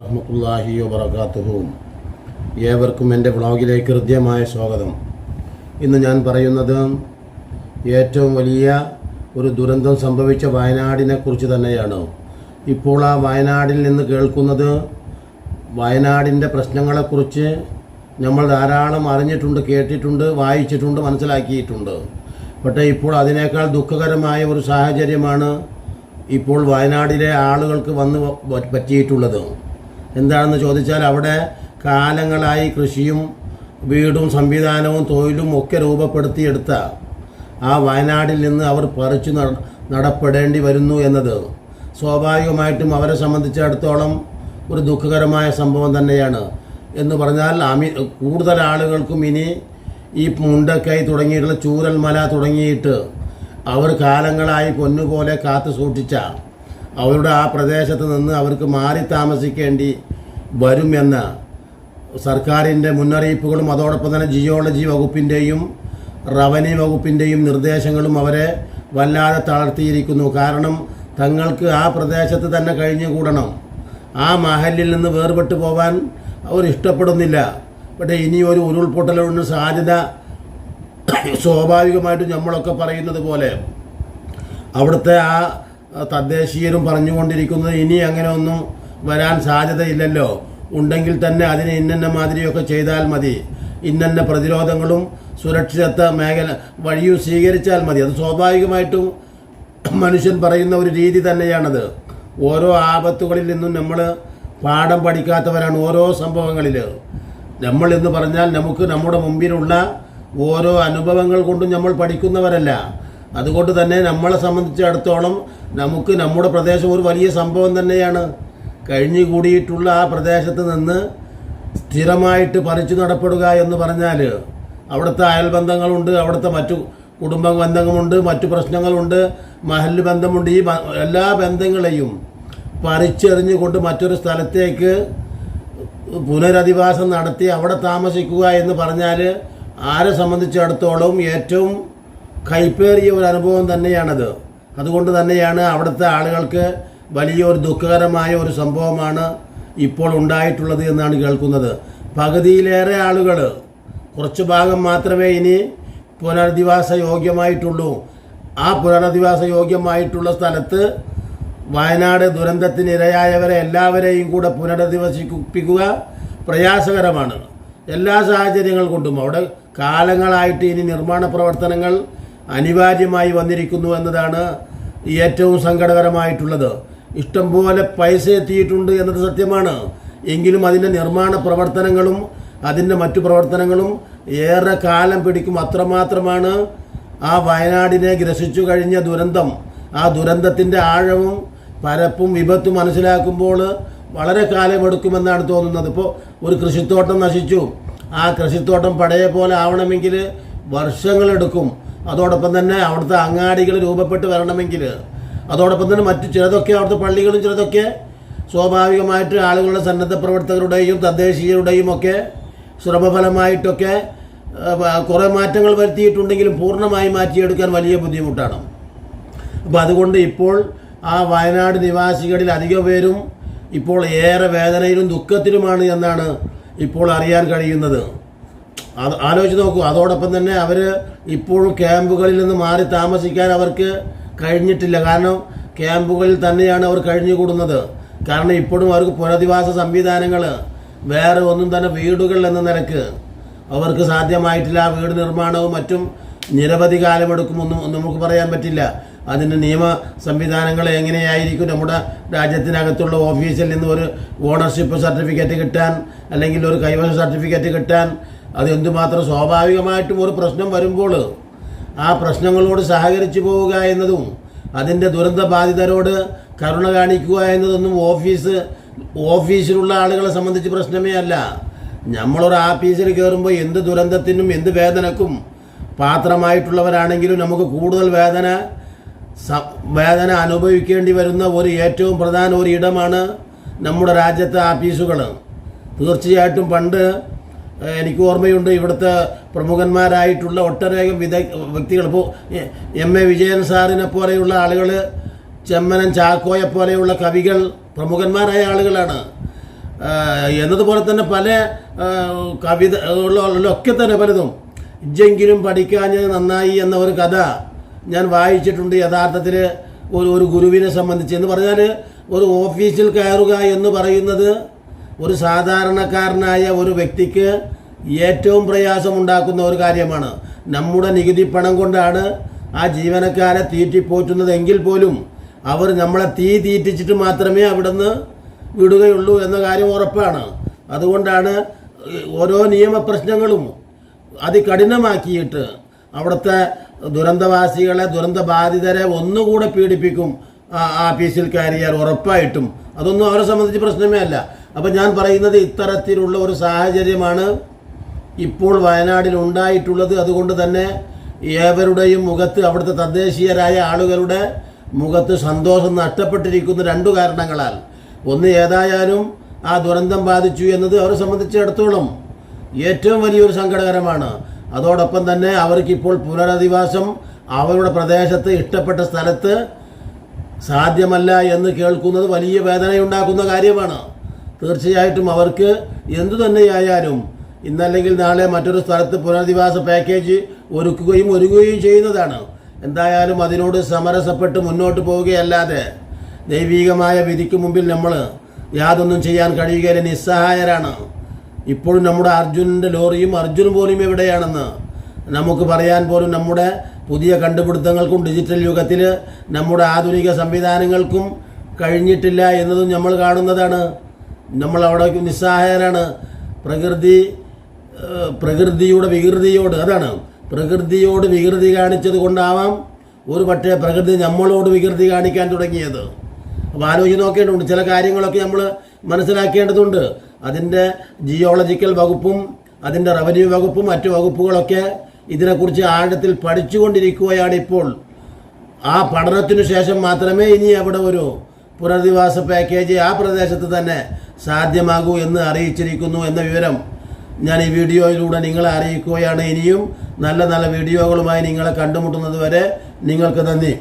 റഹ്മത്തുല്ലാഹി വബറകാതുഹു. ഏവർക്കും എന്റെ വ്ളോഗിലേക്ക് ഹൃദ്യമായ സ്വാഗതം. ഇന്ന് ഞാൻ പറയുന്നത് ഏറ്റവും വലിയ ഒരു ദുരന്തം സംഭവിച്ച വയനാടിനെ കുറിച്ച് തന്നെയാണ്. ഇപ്പോൾ ആ വയനാടിൽ നിന്ന് കേൾക്കുന്നത് വയനാടിന്റെ പ്രശ്നങ്ങളെക്കുറിച്ച് നമ്മൾ ധാരാളം അറിഞ്ഞിട്ടുണ്ട് കേട്ടിട്ടുണ്ട് വായിച്ചിട്ടുണ്ട് മനസ്സിലാക്കിയിട്ടുണ്ട്. പക്ഷേ ഇപ്പോൾ അതിനേക്കാൾ ദുഃഖകരമായ ഒരു സാഹചര്യമാണ് ഇപ്പോൾ വയനാടിലെ ആളുകൾക്ക് വന്ന് പറ്റിയിട്ടുള്ളത്. എന്താണെന്ന് ചോദിച്ചാൽ അവിടെ കാലങ്ങളായി കൃഷിയും വീടും സംവിധാനവും തൊഴിലും ഒക്കെ രൂപപ്പെടുത്തിയെടുത്ത ആ വയനാടിൽ നിന്ന് അവർ പറിച്ചു നടപ്പെടേണ്ടി വരുന്നു എന്നത് സ്വാഭാവികമായിട്ടും അവരെ സംബന്ധിച്ചിടത്തോളം ഒരു ദുഃഖകരമായ സംഭവം തന്നെയാണ്. എന്ന് പറഞ്ഞാൽ അമി കൂടുതൽ ആളുകൾക്കും ഇനി ഈ മുണ്ടക്കൈ തുടങ്ങിയിട്ടുള്ള ചൂരൽമല തുടങ്ങിയിട്ട് അവർ കാലങ്ങളായി പൊന്നുപോലെ കാത്തു സൂക്ഷിച്ച അവരുടെ ആ പ്രദേശത്ത് നിന്ന് അവർക്ക് മാറി താമസിക്കേണ്ടി വരുമെന്ന് സർക്കാരിന്റെ മുന്നറിയിപ്പുകളും അതോടൊപ്പം തന്നെ ജിയോളജി വകുപ്പിന്റെയും റവന്യൂ വകുപ്പിന്റെയും നിർദ്ദേശങ്ങളും അവരെ വല്ലാതെ തളർത്തിയിരിക്കുന്നു. കാരണം തങ്ങൾക്ക് ആ പ്രദേശത്ത് തന്നെ കഴിഞ്ഞുകൂടണം. ആ മഹലിൽ നിന്ന് വേർപെട്ട് പോവാൻ അവർ ഇഷ്ടപ്പെടുന്നില്ല. പക്ഷേ ഇനി ഒരു ഉരുൾപൊട്ടലിന് സാധ്യത സ്വാഭാവികമായിട്ടും നമ്മളൊക്കെ പറയുന്നത് പോലെ അവിടുത്തെ ആ തദ്ദേശീയരും പറഞ്ഞുകൊണ്ടിരിക്കുന്നത് ഇനി അങ്ങനെ ഒന്നും വരാൻ സാധ്യതയില്ലല്ലോ. ഉണ്ടെങ്കിൽ തന്നെ അതിന് ഇന്നന്ന മാതിരിയൊക്കെ ചെയ്താൽ മതി. ഇന്നന്ന പ്രതിരോധങ്ങളും സുരക്ഷിതത്വ മേഖല വഴിയും സ്വീകരിച്ചാൽ മതി. അത് സ്വാഭാവികമായിട്ടും മനുഷ്യൻ പറയുന്ന ഒരു രീതി തന്നെയാണത്. ഓരോ ആപത്തുകളിൽ നിന്നും നമ്മൾ പാഠം പഠിക്കാത്തവരാണ് ഓരോ സംഭവങ്ങളിൽ. നമ്മൾ എന്ന് പറഞ്ഞാൽ നമുക്ക് നമ്മുടെ മുമ്പിലുള്ള ഓരോ അനുഭവങ്ങൾ കൊണ്ടും നമ്മൾ പഠിക്കുന്നവരല്ല. അതുകൊണ്ട് തന്നെ നമ്മളെ സംബന്ധിച്ചിടത്തോളം നമുക്ക് നമ്മുടെ പ്രദേശം ഒരു വലിയ സംഭവം തന്നെയാണ്. കഴിഞ്ഞു കൂടിയിട്ടുള്ള ആ പ്രദേശത്ത് നിന്ന് സ്ഥിരമായിട്ട് പറിച്ചു നടപ്പെടുക എന്ന് പറഞ്ഞാൽ അവിടുത്തെ അയൽബന്ധങ്ങളുണ്ട് അവിടുത്തെ മറ്റു കുടുംബ ബന്ധങ്ങളുണ്ട് മറ്റു പ്രശ്നങ്ങളുണ്ട് മഹൽ ബന്ധമുണ്ട്. ഈ എല്ലാ ബന്ധങ്ങളെയും പറിച്ചെറിഞ്ഞുകൊണ്ട് മറ്റൊരു സ്ഥലത്തേക്ക് പുനരധിവാസം നടത്തി അവിടെ താമസിക്കുക എന്ന് പറഞ്ഞാൽ ആരെ സംബന്ധിച്ചിടത്തോളം ഏറ്റവും കൈപ്പേറിയ ഒരു അനുഭവം തന്നെയാണത്. അതുകൊണ്ട് തന്നെയാണ് അവിടുത്തെ ആളുകൾക്ക് വലിയൊരു ദുഃഖകരമായ ഒരു സംഭവമാണ് ഇപ്പോൾ ഉണ്ടായിട്ടുള്ളത് എന്നാണ് കേൾക്കുന്നത്. പകുതിയിലേറെ ആളുകൾ കുറച്ച് ഭാഗം മാത്രമേ ഇനി പുനരധിവാസ യോഗ്യമായിട്ടുള്ളൂ. ആ പുനരധിവാസ യോഗ്യമായിട്ടുള്ള സ്ഥലത്ത് വയനാട് ദുരന്തത്തിനിരയായവരെ എല്ലാവരെയും കൂടെ പുനരധിവസിപ്പിക്കുക പ്രയാസകരമാണ്. എല്ലാ സാഹചര്യങ്ങൾ കൊണ്ടും. അവിടെ കാലങ്ങളായിട്ട് ഇനി നിർമ്മാണ പ്രവർത്തനങ്ങൾ അനിവാര്യമായി വന്നിരിക്കുന്നു എന്നതാണ് ഏറ്റവും സങ്കടകരമായിട്ടുള്ളത്. ഇഷ്ടംപോലെ പൈസ എത്തിയിട്ടുണ്ട് എന്നത് സത്യമാണ്. എങ്കിലും അതിന്റെ നിർമ്മാണ പ്രവർത്തനങ്ങളും അതിന്റെ മറ്റു പ്രവർത്തനങ്ങളും ഏറെ കാലം പിടിക്കും അത്രമാത്രമാണ് ആ വയനാടിനെ ഗ്രസിച്ചു കഴിഞ്ഞ ദുരന്തം. ആ ദുരന്തത്തിന്റെ ആഴവും പരപ്പും വിപത്തും മനസ്സിലാക്കുമ്പോൾ വളരെ കാലമെടുക്കുമെന്നാണ് തോന്നുന്നത്. ഇപ്പോൾ ഒരു കൃഷിത്തോട്ടം നശിച്ചു. ആ കൃഷിത്തോട്ടം പഴയ പോലെ ആവണമെങ്കിൽ വർഷങ്ങളെടുക്കും. അതോടൊപ്പം തന്നെ അവിടുത്തെ അങ്ങാടികൾ രൂപപ്പെട്ട് വരണമെങ്കിൽ അതോടൊപ്പം തന്നെ മറ്റു ചിലതൊക്കെ അവിടുത്തെ പള്ളികളും ചിലതൊക്കെ സ്വാഭാവികമായിട്ട് ആളുകളുടെ സന്നദ്ധ പ്രവർത്തകരുടെയും തദ്ദേശീയരുടെയും ഒക്കെ ശ്രമഫലമായിട്ടൊക്കെ കുറേ മാറ്റങ്ങൾ വരുത്തിയിട്ടുണ്ടെങ്കിലും പൂർണമായി മാറ്റിയെടുക്കാൻ വലിയ ബുദ്ധിമുട്ടാണ്. അപ്പോൾ അതുകൊണ്ട് ഇപ്പോൾ ആ വയനാട് നിവാസികളിൽ അധിക പേരും ഇപ്പോൾ ഏറെ വേദനയിലും ദുഃഖത്തിലുമാണ് എന്നാണ് ഇപ്പോൾ അറിയാൻ കഴിയുന്നത്. അത് ആലോചിച്ച് നോക്കൂ. അതോടൊപ്പം തന്നെ അവർ ഇപ്പോഴും ക്യാമ്പുകളിൽ നിന്ന് മാറി താമസിക്കാൻ അവർക്ക് കഴിഞ്ഞിട്ടില്ല. കാരണം ക്യാമ്പുകളിൽ തന്നെയാണ് അവർ കഴിഞ്ഞുകൂടുന്നത്. കാരണം ഇപ്പോഴും അവർക്ക് പുനരധിവാസ സംവിധാനങ്ങൾ വേറെ ഒന്നും തന്നെ വീടുകൾ എന്ന നിലയ്ക്ക് അവർക്ക് സാധ്യമായിട്ടില്ല. ആ വീട് നിർമ്മാണവും മറ്റും നിരവധി കാലമെടുക്കുമെന്നും നമുക്ക് പറയാൻ പറ്റില്ല. അതിന്റെ നിയമ സംവിധാനങ്ങൾ എങ്ങനെയായിരിക്കും? നമ്മുടെ രാജ്യത്തിനകത്തുള്ള ഓഫീസിൽ നിന്ന് ഒരു ഓണർഷിപ്പ് സർട്ടിഫിക്കറ്റ് കിട്ടാൻ അല്ലെങ്കിൽ ഒരു കൈവശ സർട്ടിഫിക്കറ്റ് കിട്ടാൻ അത് എന്തുമാത്രം സ്വാഭാവികമായിട്ടും ഒരു പ്രശ്നം വരുമ്പോൾ ആ പ്രശ്നങ്ങളോട് സഹകരിച്ചു പോവുക എന്നതും അതിന്റെ ദുരന്ത ബാധിതരോട് കരുണ കാണിക്കുക എന്നതൊന്നും ഓഫീസ് ഓഫീസിലുള്ള ആളുകളെ സംബന്ധിച്ച് പ്രശ്നമേ അല്ല. നമ്മളൊരു ആഫീസിൽ കയറുമ്പോൾ എന്ത് ദുരന്തത്തിനും എന്ത് വേദനക്കും പാത്രമായിട്ടുള്ളവരാണെങ്കിലും നമുക്ക് കൂടുതൽ വേദന വേദന അനുഭവിക്കേണ്ടി വരുന്ന ഒരു ഏറ്റവും പ്രധാന ഒരു ഇടമാണ് നമ്മുടെ രാജ്യത്തെ ആഫീസുകൾ. തീർച്ചയായിട്ടും പണ്ട് എനിക്ക് ഓർമ്മയുണ്ട് ഇവിടുത്തെ പ്രമുഖന്മാരായിട്ടുള്ള ഒട്ടനേകം വിദ വ്യക്തികൾ. ഇപ്പോൾ എം എ വിജയൻ സാറിനെ പോലെയുള്ള ആളുകൾ ചെമ്മനൻ ചാക്കോയെ പോലെയുള്ള കവികൾ പ്രമുഖന്മാരായ ആളുകളാണ്. എന്നതുപോലെ തന്നെ പല കവിത കവിതകളിലൊക്കെ തന്നെ പലതും. ഇജ്ജെങ്കിലും പഠിക്കാഞ്ഞത് നന്നായി എന്ന ഒരു കഥ ഞാൻ വായിച്ചിട്ടുണ്ട് യഥാർത്ഥത്തിൽ ഒരു ഒരു ഗുരുവിനെ സംബന്ധിച്ച്. എന്ന് പറഞ്ഞാൽ ഒരു ഓഫീസിൽ കയറുക എന്ന് പറയുന്നത് ഒരു സാധാരണക്കാരനായ ഒരു വ്യക്തിക്ക് ഏറ്റവും പ്രയാസമുണ്ടാക്കുന്ന ഒരു കാര്യമാണ്. നമ്മുടെ നികുതി പണം കൊണ്ടാണ് ആ ജീവനക്കാരെ തീറ്റിപ്പോറ്റുന്നത് എങ്കിൽ പോലും അവർ നമ്മളെ തീ തീറ്റിച്ചിട്ട് മാത്രമേ അവിടുന്ന് വിടുകയുള്ളൂ എന്ന കാര്യം ഉറപ്പാണ്. അതുകൊണ്ടാണ് ഓരോ നിയമപ്രശ്നങ്ങളും അതികഠിനമാക്കിയിട്ട് അവിടുത്തെ ദുരന്തവാസികളെ ദുരന്തബാധിതരെ ഒന്നുകൂടെ പീഡിപ്പിക്കും ആ ആഫീസിൽ കയറിയാൽ ഉറപ്പായിട്ടും. അതൊന്നും അവരെ സംബന്ധിച്ച് പ്രശ്നമേ അല്ല. അപ്പം ഞാൻ പറയുന്നത് ഇത്തരത്തിലുള്ള ഒരു സാഹചര്യമാണ് ഇപ്പോൾ വയനാടിൽ ഉണ്ടായിട്ടുള്ളത്. അതുകൊണ്ട് തന്നെ ഏവരുടെയും മുഖത്ത് അവിടുത്തെ തദ്ദേശീയരായ ആളുകളുടെ മുഖത്ത് സന്തോഷം നഷ്ടപ്പെട്ടിരിക്കുന്ന രണ്ടു കാരണങ്ങളാൽ. ഒന്ന് ഏതായാലും ആ ദുരന്തം ബാധിച്ചു എന്നത് അവരെ സംബന്ധിച്ചിടത്തോളം ഏറ്റവും വലിയൊരു സങ്കടകരമാണ്. അതോടൊപ്പം തന്നെ അവർക്കിപ്പോൾ പുനരധിവാസം അവരുടെ പ്രദേശത്ത് ഇഷ്ടപ്പെട്ട സ്ഥലത്ത് സാധ്യമല്ല എന്ന് കേൾക്കുന്നത് വലിയ വേദനയുണ്ടാക്കുന്ന കാര്യമാണ്. തീർച്ചയായിട്ടും അവർക്ക് എന്തു തന്നെയായാലും ഇന്നല്ലെങ്കിൽ നാളെ മറ്റൊരു സ്ഥലത്ത് പുനരധിവാസ പാക്കേജ് ഒരുക്കുകയും ഒരുങ്ങുകയും ചെയ്യുന്നതാണ്. എന്തായാലും അതിനോട് സമരസപ്പെട്ട് മുന്നോട്ട് പോവുകയല്ലാതെ ദൈവീകമായ വിധിക്ക് മുമ്പിൽ നമ്മൾ യാതൊന്നും ചെയ്യാൻ കഴിയുകയില്ല നിസ്സഹായരാണ്. ഇപ്പോഴും നമ്മുടെ അർജുനന്റെ ലോറിയും അർജുൻ പോലും എവിടെയാണെന്ന് നമുക്ക് പറയാൻ പോലും നമ്മുടെ പുതിയ കണ്ടുപിടുത്തങ്ങൾക്കും ഡിജിറ്റൽ യുഗത്തിൽ നമ്മുടെ ആധുനിക സംവിധാനങ്ങൾക്കും കഴിഞ്ഞിട്ടില്ല എന്നതും നമ്മൾ കാണുന്നതാണ്. നമ്മൾ അവിടെ നിസ്സഹായരാണ്. പ്രകൃതി പ്രകൃതിയുടെ വികൃതിയോട് അതാണ്. പ്രകൃതിയോട് വികൃതി കാണിച്ചത് കൊണ്ടാവാം ഒരു പക്ഷേ പ്രകൃതി നമ്മളോട് വികൃതി കാണിക്കാൻ തുടങ്ങിയത്. അപ്പോൾ ആലോചിച്ച് നോക്കേണ്ടതുണ്ട്. ചില കാര്യങ്ങളൊക്കെ നമ്മൾ മനസ്സിലാക്കേണ്ടതുണ്ട്. അതിന്റെ ജിയോളജിക്കൽ വകുപ്പും അതിന്റെ റവന്യൂ വകുപ്പും മറ്റു വകുപ്പുകളൊക്കെ ഇതിനെക്കുറിച്ച് ആഴത്തിൽ പഠിച്ചുകൊണ്ടിരിക്കുകയാണ് ഇപ്പോൾ. ആ പഠനത്തിനു ശേഷം മാത്രമേ ഇനി അവിടെ ഒരു പുനരധിവാസ പാക്കേജ് ആ പ്രദേശത്ത് തന്നെ സാധ്യമാകൂ എന്ന് അറിയിച്ചിരിക്കുന്നു എന്ന വിവരം ഞാൻ ഈ വീഡിയോയിലൂടെ നിങ്ങളെ അറിയിക്കുകയാണ്. ഇനിയും നല്ല നല്ല വീഡിയോകളുമായി നിങ്ങളെ കണ്ടുമുട്ടുന്നത് വരെ നിങ്ങൾക്ക് നന്ദി.